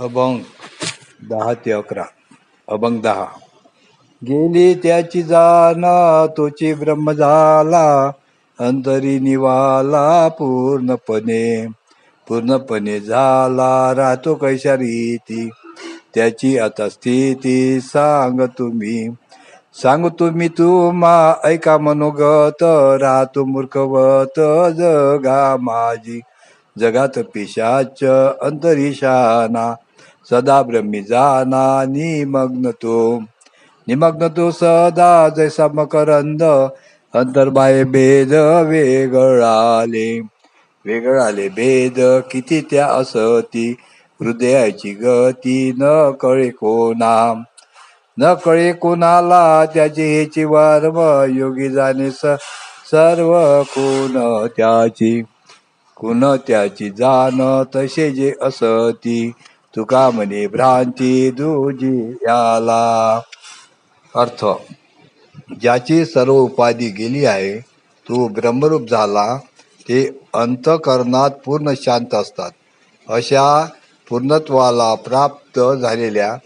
अभंग दहा ते अकरा. अभंग दहा. गेली त्याची जाना तोची ब्रह्म झाला अंतरी निवाला पूर्णपणे. पूर्णपणे झाला राहतो कैशा रीती त्याची आता स्थिती सांग तुम्ही. सांग तुम्ही तुम्हा ऐका मनोगत राहतो मूर्खवत जगा माझी. जगात पिशाच अंतरिशाना सदा ब्रह्मी जाना निमग्न तो निमग्न तो सदा जैसा मकरंद अंतर्बाह्य भेद वेगळाले. वेगळाले भेद किती त्या असती हृदयाची गती न कळे कोणा. न कळे कोणाला त्याचे हेची वर्म योगी जाणे स सर्व कोण त्याची. कुण त्याची जाण तसे जे असती तुका म्हणे भ्रांती दुजी याला. अर्थ ज्याची सर्व उपाधी गेली आहे तो ब्रह्मरूप झाला ते अंतकरणात पूर्ण शांत असतात. अशा पूर्णत्वाला प्राप्त झालेल्या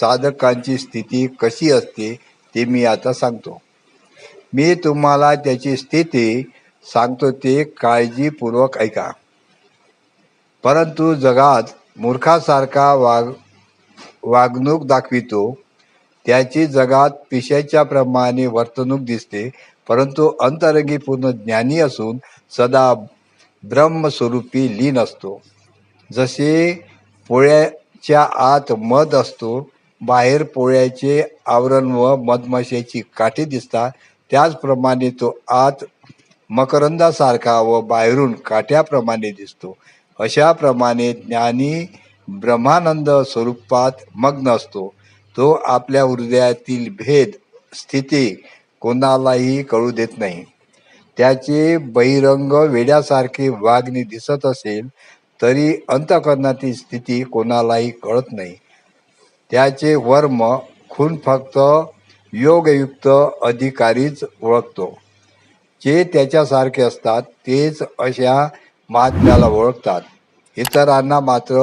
साधकांची स्थिती कशी असते ते मी आता सांगतो. मी तुम्हाला त्याची स्थिती सांगतो ते काळजीपूर्वक ऐका. परंतु जगात मूर्खासारखा वाग वागणूक दाखवितो. त्याची जगात पिशाच्या प्रमाणे वर्तणूक दिसते परंतु अंतरंगी पूर्ण ज्ञानी असून सदा ब्रह्मस्वरूपी लीन असतो. जसे पोळ्याच्या आत मध असतो बाहेर पोळ्याचे आवरण व मधमाशाची काठी दिसतात त्याचप्रमाणे तो आत मकरंदासारखा व बाहेरून काठ्याप्रमाणे दिसतो. अशाप्रमाणे ज्ञानी ब्रह्मानंद स्वरूपात मग्न असतो. तो आपल्या हृदयातील भेद स्थिती कोणालाही कळू देत नाही. त्याचे बहिरंग वेड्यासारखे वागणे दिसत असेल तरी अंतकरणातील स्थिती कोणालाही कळत नाही. त्याचे वर्म खून फक्त योगयुक्त अधिकारीच ओळखतो. जे त्याच्यासारखे असतात तेच अशा महात्म्याला ओळखतात. इतरांना मात्र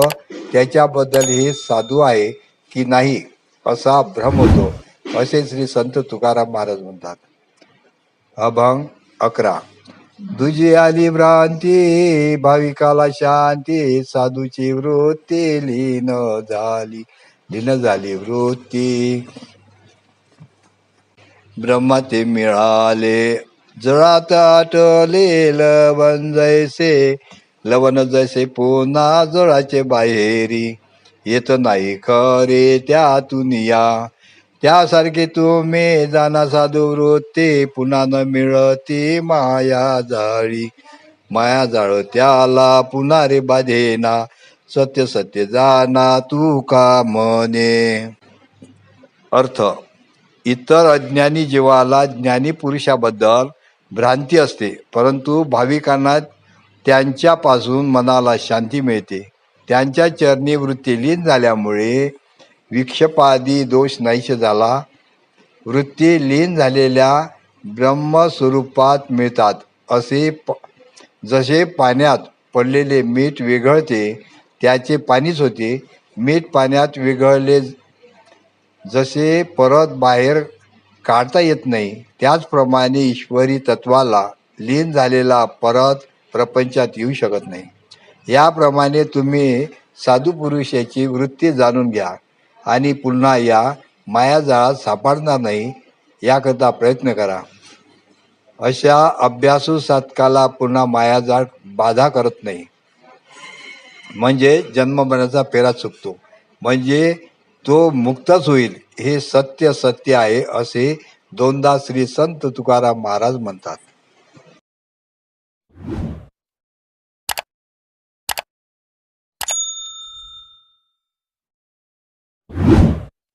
त्याच्याबद्दल हे साधू आहे की नाही असा भ्रम होतो असे श्री संत तुकाराम महाराज म्हणतात. अभंग अकरा. दुजी आली भ्रांती भाविकाला शांती साधूची वृत्ती लीन झाली लीन झाली वृत्ती. ब्रह्मा ते मिळाले. जळात आटले लवण जैसे लवण जैसे पुन्हा जळाचे बाहेरी. येत नाही खरे त्यातून या त्यासारखे तुम्ही जाना साधू वृत्ती पुन्हा न मिळती माया जाळी. माया जाळ त्याला पुन्हा रे बाधेना सत्य सत्य जाना तू का म्हणे. अर्थ इतर अज्ञानी जीवाला ज्ञानी पुरुषाबद्दल भ्रांती असते. परंतु भाविकांना त्यांच्यापासून मनाला शांती मिळते. त्यांच्या चरणी वृत्ती लीन झाल्यामुळे विक्षपादी दोष नाहीश झाला. वृत्ती लीन झालेल्या ब्रह्मस्वरूपात मिळतात. असे प जसे पाण्यात पडलेले मीठ विघळते त्याचे पाणीच होते. मीठ पाण्यात विघळले जसे परत बाहेर काढता येत नाही. त्याचप्रमाणे ईश्वरी तत्वाला लीन झालेला परत प्रपंचात येऊ शकत नाही. याप्रमाणे तुम्ही साधू पुरुषाची वृत्ती जाणून घ्या आणि पुन्हा या मायाजाळात सापडणार नाही याकरता प्रयत्न करा. अशा अभ्यासू साधकाला पुन्हा मायाजाळ बाधा करत नाही. म्हणजे जन्ममरणाचा फेरा चुकतो. म्हणजे तो मुक्तच होईल हे सत्य सत्य आहे असे दोनदा श्री संत तुकाराम महाराज म्हणतात.